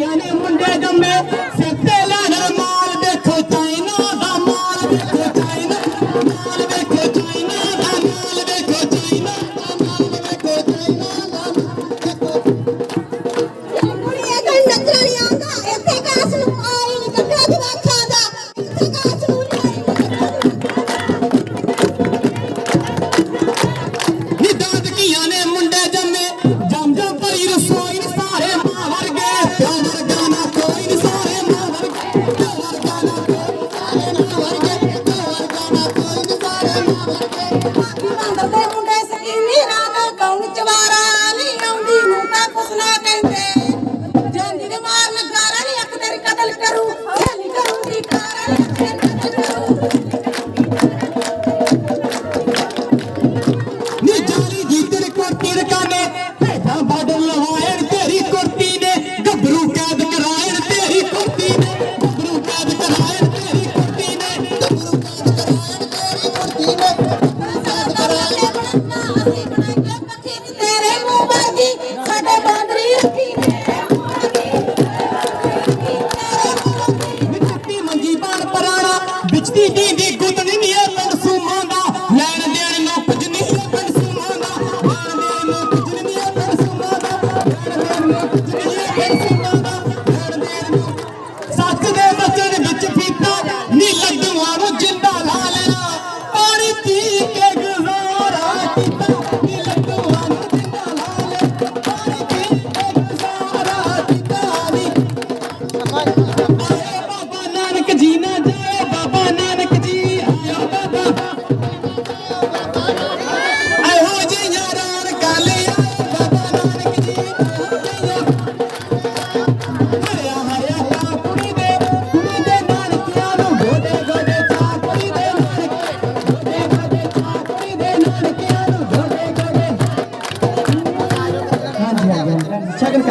ഞാനേ ਆਪਦੇ ਮੁੰਡੇ ਸਕੀਨੀ ਰਾਦਾ ਕੌਣ ਚਵਾਰਾ ਨਹੀਂ ਆਉਂਦੀ? ਨੂੰ ਤਾਂ ਕੁਛ ਨਾ ਕਹਿੰਦੇ। ਜਾਂਦੀ ਨੇ ਮਾਰਨ ਗਾਰਾ ਨਹੀਂ ਅੱਖ ਤੇਰੀ ਕਤਲ ਕਰੂ। Thank.